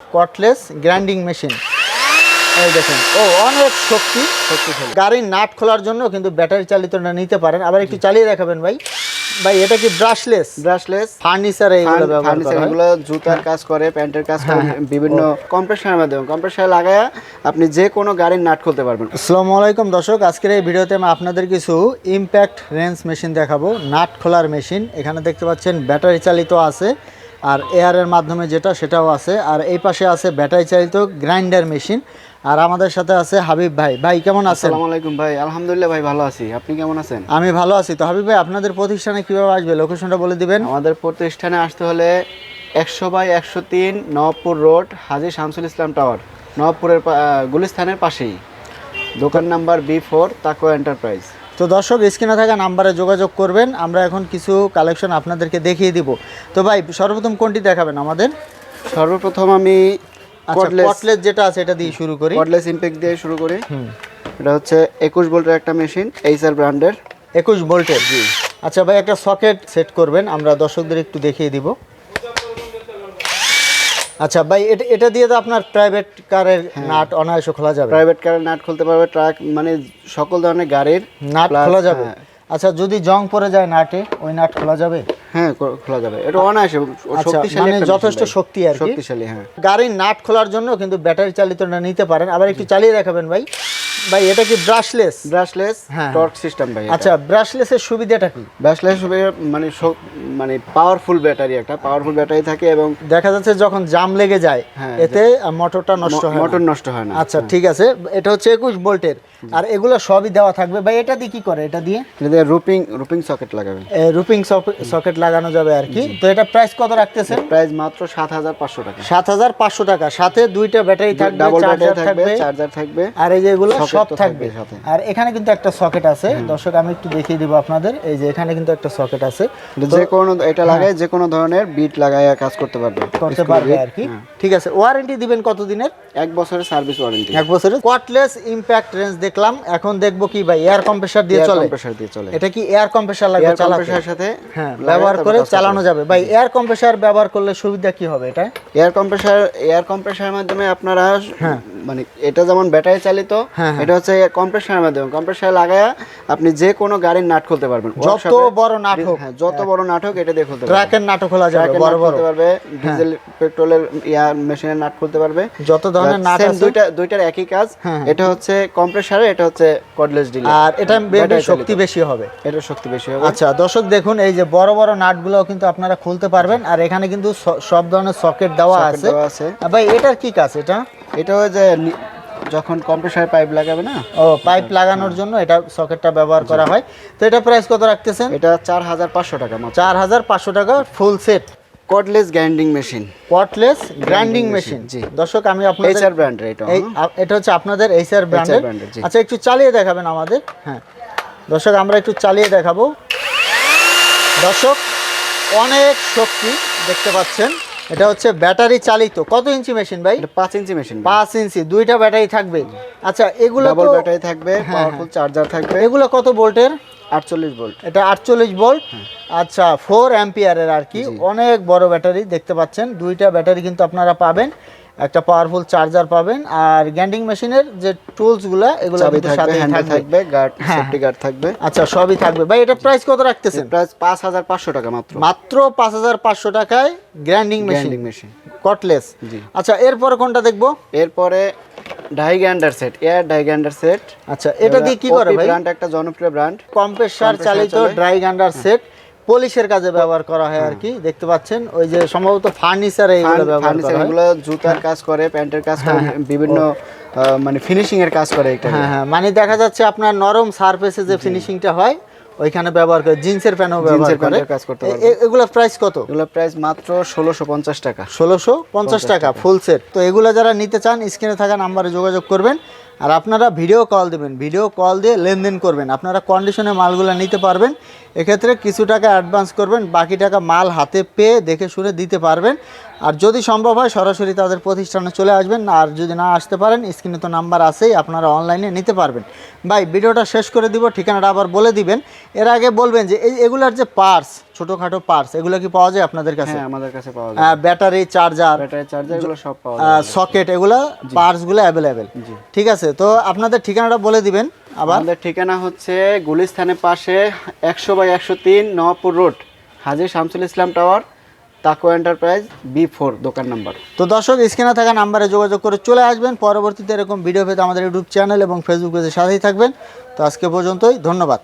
কটলেস grinding machine. এই দেখেন। ও অনেক শক্তি। শক্তিশালী গাড়ির নাট খোলার জন্য কিন্তু ব্যাটারি চালিতটা নিতে পারেন। আবার একটু চালিয়ে দেখাবেন ভাই। ভাই এটা কি ব্রাশলেস ব্রাশলেস ফার্নিচার এইগুলো ব্যবহার ফার্নিচার হয়। এগুলো জুতার কাজ করে প্যান্টের কাজ করে হ্যাঁ, বিভিন্ন কম্প্রেসারের মাধ্যমে। কম্প্রেসার লাগায়া আপনি যে কোনো গাড়ির নাট খুলতে পারবেন। আসসালামু আলাইকুম দর্শক আজকের এই ভিডিওতে আমি আপনাদের কিছু ইম্প্যাক্ট রেঞ্জ মেশিন দেখাবো। নাট খোলার মেশিন। এখানে দেখতে পাচ্ছেন ব্যাটারি চালিত আছে। আর এয়ারের মাধ্যমে যেটা সেটাও আছে। আর এই পাশে আছে ব্যাটারি চালিত গ্রাইন্ডার মেশিন। আর আমাদের সাথে আছে হাবিব ভাই। ভাই কেমন আছেন? আসসালামু আলাইকুম ভাই। আলহামদুলিল্লাহ ভাই ভালো আছি। আপনি কেমন আছেন? আমি ভালো আছি। তো হাবিব ভাই আপনাদের প্রতিষ্ঠানে কীভাবে আসবে? লোকেশনটা বলে দিবেন। আমাদের প্রতিষ্ঠানে আসতে হলে একশো বাই একশো তিন নবপুর রোড হাজি শামসুল ইসলাম টাওয়ার। নবপুরের পা- গুলিস্তানের পাশেই। দোকান নাম্বার বি ফোর তাকো এন্টারপ্রাইজ। তো দর্শক স্ক্রিনে থাকা নাম্বারে যোগাযোগ করবেন। আমরা এখন কিছু কালেকশন আপনাদেরকে দেখিয়ে দিব। তো ভাই সর্বপ্রথম কোনটি দেখাবেন আমাদের? সর্বপ্রথম আমি আচ্ছা কটলেস কটলেস যেটা আছে এটা দিয়ে শুরু করি। কর্ডলেস ইম্প্যাক্ট দিয়ে শুরু করি। হুম। এটা হচ্ছে একুশ ভোল্টের একটা মেশিন এইচআর ব্র্যান্ডের একুশ ভোল্টের জি। আচ্ছা ভাই একটা সকেট সেট করবেন। আমরা দর্শকদের একটু দেখিয়ে দিব। আচ্ছা ভাই এটা এটা দিয়ে তো আপনার প্রাইভেট কারের নাট অনায়াসে খোলা যাবে। প্রাইভেট কারের নাট খুলতে পারবে ট্রাক মানে সকল ধরনের গাড়ির নাট খোলা যাবে? হ্যাঁ। আচ্ছা যদি জং পড়ে যায় নাটে ওই নাট খোলা যাবে? হ্যাঁ খোলা যাবে। এটা অনায়াসে আচ্ছা শক্তিশালী মানে যথেষ্ট শক্তি আর শক্তিশালী হ্যাঁ। গাড়ির নাট খোলার জন্য কিন্তু ব্যাটারি চালিতটা নিতে পারেন। আবার একটু চালিয়ে দেখাবেন ভাই। ভাই এটা কি ব্রাশলেস ব্রাশলেস হ্যাঁ। টর্ক সিস্টেম ভাই আচ্ছা ব্রাশলেসের সুবিধাটা কি? ব্রাশলেস মানে শক- মানে পাওয়ারফুল ব্যাটারি একটা পাওয়ারফুল ব্যাটারি থাকে এবং দেখা যাচ্ছে যখন জাম লেগে যায় হ্যাঁ, এতে মোটরটা নষ্ট হয়। মোটর নষ্ট হয় না। আচ্ছা ঠিক আছে। এটা হচ্ছে একুশ ভোল্টের আর এগুলো সবই দেওয়া থাকবে। ভাই এটা দিয়ে কি করে? এটা দিয়ে? এটা রুপিং রুপিং সকেট লাগাবে রুপিং সকেট লাগানো যাবে আর কি। তো এটা প্রাইস কত রাখতেছেন? প্রাইস মাত্র সাত হাজার পাঁচশো টাকা। সাত হাজার পাঁচশো টাকা। সাথে দুইটা ব্যাটারি থাকবে ডাবল ব্যাটারি চার্জার থাকবে চার্জার থাকবে। আর এই যে এগুলো সব থাকবে সাথে। আর এখানে কিন্তু একটা সকেট আছে। দর্শক আমি একটু দেখিয়ে দিব আপনাদের। এই যে এখানে কিন্তু একটা সকেট আছে। যে কোনো এটা লাগায় যে কোনো ধরনের বিট লাগায় কাজ করতে পারবে হ্যাঁ। করতে পারবে আর কি। হ্যাঁ। ঠিক আছে ওয়ারেন্টি দিবেন কত দিনের এক বছরের সার্ভিস ওয়ারেন্টি এক বছরের। কোয়াটলেস ইম্প্যাক্ট রেঞ্জ দেখলাম এখন দেখব কি ভাই এয়ার কম্প্রেসার দিয়ে চলে। কম্প্রেসার দিয়ে চলে। এটা কি এয়ার কম্প্রেসার লাগবে চালাতে? সাথে হ্যাঁ ব্যবহার করে চালানো যাবে। ভাই এয়ার কম্প্রেসার ব্যবহার করলে সুবিধা কি হবে এটা? এয়ার কম্প্রেসার এয়ার কম্প্রেসার মাধ্যমে আপনারা মানে এটা যেমন ব্যাটারি চালিত হ্যাঁ, হ্যাঁ। এটা হচ্ছে কম্প্রেসারের মাধ্যমে। কম্প্রেসার লাগায়া আপনি যে কোনো গাড়ির নাট খুলতে পারবেন। যত বড় নাট হোক হ্যাঁ যত বড় নাট হোক এটা দিয়ে খুলতে পারবেন। ট্রাকের নাটক খোলা যাবে বড় বড়। পারবে ডিজেল পেট্রোলের ইয়ার মেশিনের নাট খুলতে পারবে। যত ধরনের নাট আছে। দুইটা দুইটার একই কাজ। এটা হচ্ছে কম্প্রেসারে এটা হচ্ছে কর্ডলেস ডিলার আর এটা ব্যাটারি শক্তি বেশি হবে। এটা শক্তি বেশি হবে। আচ্ছা দর্শক দেখুন এই যে বড় বড় নাটগুলোও কিন্তু আপনারা খুলতে পারবেন। আর এখানে কিন্তু সব ধরনের সকেট দেওয়া আছে। ভাই এটার কি কাজ এটা? এটা হচ্ছে যে যখন কম্প্রেসার পাইপ লাগাবে না? ও পাইপ লাগানোর জন্য এটা সকেটটা ব্যবহার করা হয়। তো এটা প্রাইস কত রাখতেছেন? এটা চার হাজার পাঁচশো টাকা চার হাজার পাঁচশো টাকা full set cordless grinding machine cordless grinding machine জি। দর্শক আমি আপনাদের এইচআর ব্র্যান্ডের এটা এটা হচ্ছে আপনাদের এইচআর ব্র্যান্ডের। আচ্ছা একটু চালিয়ে দেখাবেন আমাদের। হ্যাঁ। দর্শক আমরা একটু চালিয়ে দেখাবো। দর্শক অনেক শক্তি দেখতে পাচ্ছেন। এটা হচ্ছে ব্যাটারি চালিত। কত ইঞ্চি মেশিন ভাই? পাঁচ ইঞ্চি মেশিন পাঁচ ইঞ্চি দুইটা ব্যাটারি থাকবে। আচ্ছা এগুলো ডাবল ব্যাটারি থাকবে পাওয়ারফুল চার্জার থাকবে। এগুলো কত ভোল্টের? আটচল্লিশ ভোল্ট। এটা আটচল্লিশ ভোল্ট। আচ্ছা ফোর অ্যাম্পিয়ারের আর কি। অনেক বড় ব্যাটারি দেখতে পাচ্ছেন। দুইটা ব্যাটারি কিন্তু আপনারা পাবেন। একটা পাওয়ারফুল চার্জার পাবেন। আর গ্যান্ডিং মেশিনের যে টুলসগুলো এগুলো চাবি কিন্তু হ্যান্ডেল থাকবে। গার্ড। সেফটি গার্ড থাকবে। আচ্ছা সবই থাকবে। ভাই এটা প্রাইস কত রাখতেছেন? প্রাইস পাঁচ হাজার পাঁচশো টাকা মাত্র। মাত্র পাঁচ হাজার পাঁচশো টাকায় grinding machine grinding machine cordless জি। আচ্ছা এরপরে কোনটা দেখব? এরপরে ডাইগ্যান্ডার সেট এয়ার ডাইগ্যান্ডার সেট আচ্ছা এটা দিয়ে কি করে ভাই? ব্র্যান্ড একটা জনপ্রিয় ব্র্যান্ড কম্প্রেসার চালিত গান্ডার সেট পলিশের কাজে ব্যবহার করা হয় আর কি দেখতে পাচ্ছেন। ওই যে সম্ভবত ফার্নিচারে ব্যবহার ফার্নিচার করা হয়। এগুলো জুতার কাজ করে প্যান্টের কাজ করে বিভিন্ন মানে ফিনিশিং এর কাজ করে এটা হ্যাঁ হ্যাঁ। মানে দেখা যাচ্ছে আপনার নরম সারফেসে যে ফিনিশিংটা হয় ওইখানে ব্যবহার করে জিন্সের প্যানও ব্যবহার করে। কাজ করতে পারবে। এগুলো প্রাইস কত? এগুলো প্রাইস মাত্র ষোলোশো পঞ্চাশ টাকা। ষোলোশো পঞ্চাশ টাকা ফুল সেট তো এগুলো যারা নিতে চান স্ক্রিনে থাকা নাম্বারে যোগাযোগ করবেন। আর আপনারা ভিডিও কল দেবেন। ভিডিও কল দিয়ে লেনদেন করবেন। আপনারা কন্ডিশনে মালগুলো নিতে পারবেন। এক্ষেত্রে কিছু টাকা অ্যাডভান্স করবেন, বাকি টাকা মাল হাতে পেয়ে দেখে শুনে দিতে পারবেন। আর যদি সম্ভব হয় সরাসরি তাদের প্রতিষ্ঠানে চলে আসবেন। আর যদি না আসতে পারেন স্ক্রিনে তো নাম্বার আছেই আপনারা অনলাইনে নিতে পারবেন। ভাই ভিডিওটা শেষ করে দিব ঠিকানাটা আবার বলে দিবেন। এর আগে বলবেন যে এই এগুলার যে পার্স ছোটোখাটো পার্স এগুলো কি পাওয়া যায় আপনাদের কাছে? হ্যাঁ আমাদের কাছে পাওয়া যায়। ব্যাটারি চার্জার ব্যাটারি চার্জার এগুলো সব পাওয়া যায়। সকেট এগুলো পার্টসগুলো অ্যাভেলেবেল ঠিক আছে তো আপনাদের ঠিকানাটা বলে দিবেন আবার। আমাদের ঠিকানা হচ্ছে গুলিস্থানের পাশে একশো বাই একশো তিন নওয়াপুর রোড হাজি শামসুল ইসলাম টাওয়ার তাকো এন্টারপ্রাইজ বি ফোর, দোকান নাম্বার। তো দর্শক, স্ক্রিনে থাকা নাম্বারে যোগাযোগ করে চলে আসবেন। পরবর্তীতে এরকম ভিডিও পেতে আমাদের ইউটিউব চ্যানেল এবং ফেসবুক পেজে সাথেই থাকবেন। তো আজকে পর্যন্তই, ধন্যবাদ।